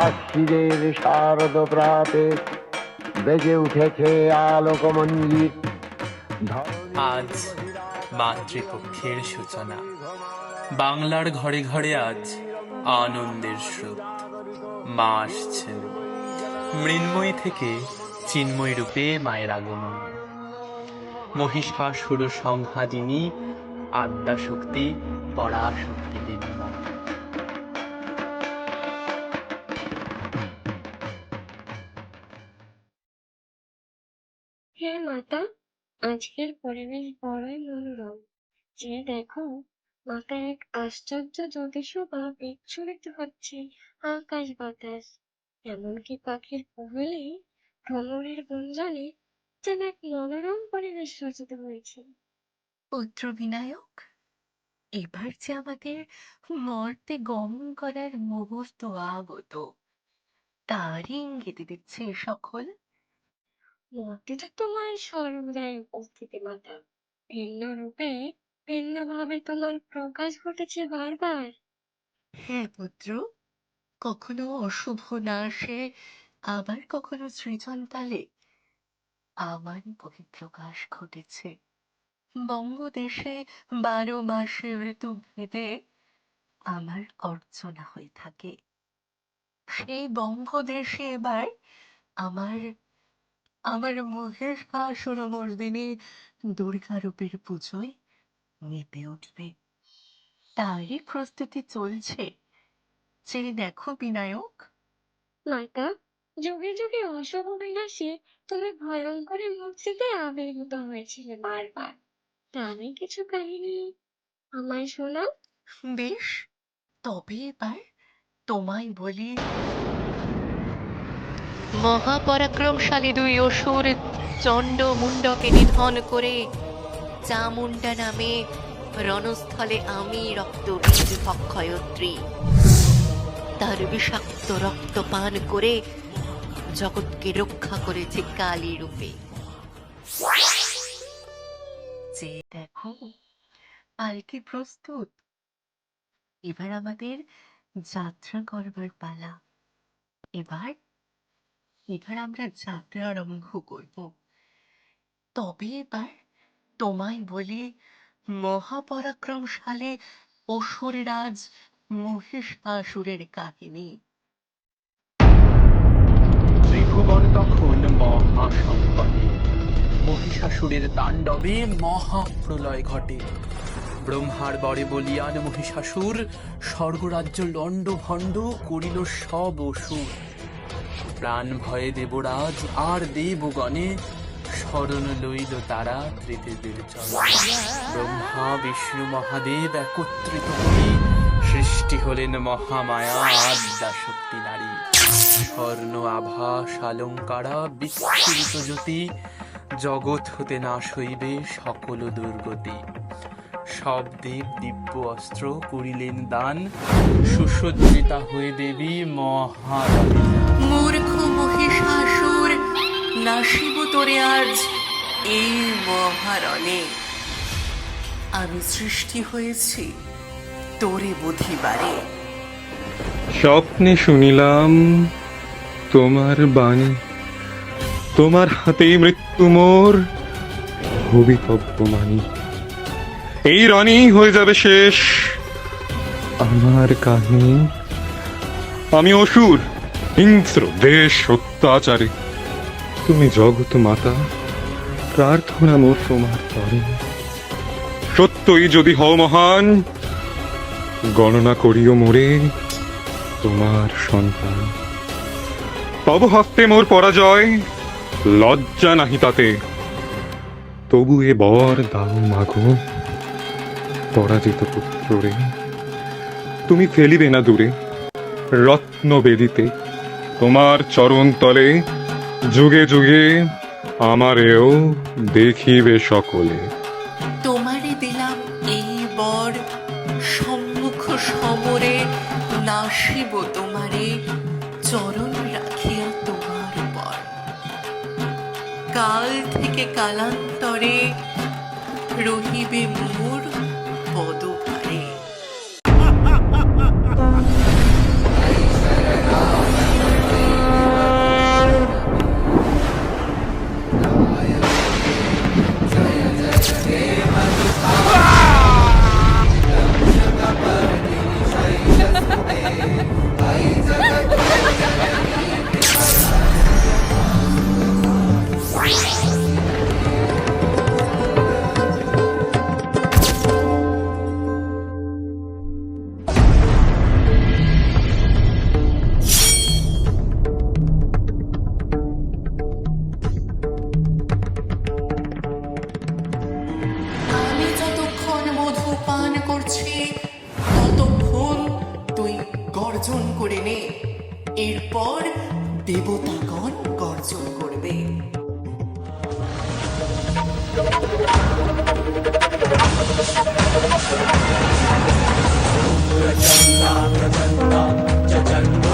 আশ্বিরের শারদ প্রাতে বেজে উঠেছে আলোক মঞ্জির আজ মাতৃপক্ষের সূচনা। বাংলার ঘরে ঘরে আজ আনন্দের স্রোত। মা আসছেন। মৃন্ময়ী থেকে চিন্ময় রূপে মায়ের আগমন। মহিষাসুর সংহাদিনী আদ্যা শক্তি পরাশক্তি দেবী আজকের পরিবেশ বড়ই মনোরম। যে দেখো, মাথা এক আশ্চর্য জ্যোতিষবা বিচ্ছুরিত হচ্ছে আকাশ বাতাস। এমনকি পাখির কোকিলে ভ্রমণের গুঞ্জনে যেন এক মনোরম পরিবেশ রচিত হয়েছে। পুত্র বিনায়ক, এবার যে আমাদের মর্তে গমন করার মুহূর্ত আগত, তারই ইঙ্গিত দিচ্ছে সকল মূর্তিটা তোমার সর্বদাই উপস্থিতি মাতা ভিন্ন রূপে ভিন্ন ভাবে তোমার প্রকাশ ঘটেছে বারবার হ্যাঁ পুত্র কখনো অশুভ নাশে আবার কখনো সৃজন তালে আমার বহিঃপ্রকাশ ঘটেছে। বঙ্গদেশে বারো মাসে ঋতু ভেদে আমার অর্চনা হয়ে থাকে। সেই বঙ্গদেশে এবার আমার আমার মহেশাসুর মর্দিনী দুর্গারূপের পুজোয় মেতে উঠবে। তারই প্রস্তুতি চলছে। যে দেখো বিনায়ক। মাতা যুগে যুগে অশুভ বিনাশে তুমি ভয়ঙ্কর মূর্তিতে আবির্ভূত হয়েছিলে বারবার। তারই কিছু কাহিনী আমায় শোনাও। বেশ তবে এবার তোমায় বলি মহাপরাক্রমশালী দুই অসুর চণ্ড মুন্ডকে নিধন করে চামুন্ডা নামে রণস্থলে আমি রক্ত ভক্ষয়ত্রী। তার বিষাক্ত রক্ত পান করে জগৎকে রক্ষা করেছে কালী রূপে। যে দেখো, পালকি প্রস্তুত। এবার আমাদের যাত্রা করবার পালা। এবার এবার আমরা যাত্রা আরম্ভ করব। তবে এবার তোমায় বলি, মহাপরাক্রমশালী অসুররাজ মহিষাসুরের কাহিনী। ত্রিভুবন তখন মহিষাসুরের তাণ্ডবে মহাপ্রলয় ঘটে। ব্রহ্মার বরে বলিয়ান মহিষাসুর, স্বর্গরাজ্য লণ্ড ভণ্ড করিল সব অসুর। প্রাণ ভয়ে দেবরাজ আর দেবগণে শরণ লইল তারা ত্রিদেবের চরণ ব্রহ্মা, বিষ্ণু, মহাদেব একত্রিত হয়ে সৃষ্টি হলেন মহামায়া আদ্যা শক্তি নারী। স্বর্ণ আভা শালঙ্কারা বিচ্ছুরিত জ্যোতি, জগৎ হতে নাশ হইবে সকল দুর্গতি। সব দেব দিব্য অস্ত্র করিলেন দান, সুসজ্জিতা হয়ে দেবী মহারানী তোরে আজ এই মহারণে আমি সৃষ্টি হয়েছি তোরে বুধিবারে। স্বপ্নে শুনিলাম তোমার বাণী, তোমার হাতেই মৃত্যু মোর ভবিতব্য মানি। এই রণী হয়ে যাবে শেষ আমার কাহিনী। আমি অসুর, হিংস্র, দেশ, অত্যাচারে। তুমি জগৎ মাতা, প্রার্থনা মোর তোমার তরে সত্যই যদি হও মহান, গণনা করিও মোরে তোমার সন্তান। তব হস্তে মোর পরাজয়, লজ্জা নাহি তাতে। তবু এ বর দাও মাগো, পরাজিত পুত্ররে। তুমি ফেলিবে না দূরে রত্ন বেদিতে তোমার চরণ তলে যুগে যুগে আমারেও দেখিবে সকলে। তোমারে দিলাম এই বর, সম্মুখ সমরে নাসিব তোমারে, চরণ রাখিয়া তোমার পর। কাল থেকে কালান্তরে রহিবে মোর এরপর দেবতাগণ গর্জন করবে। Shut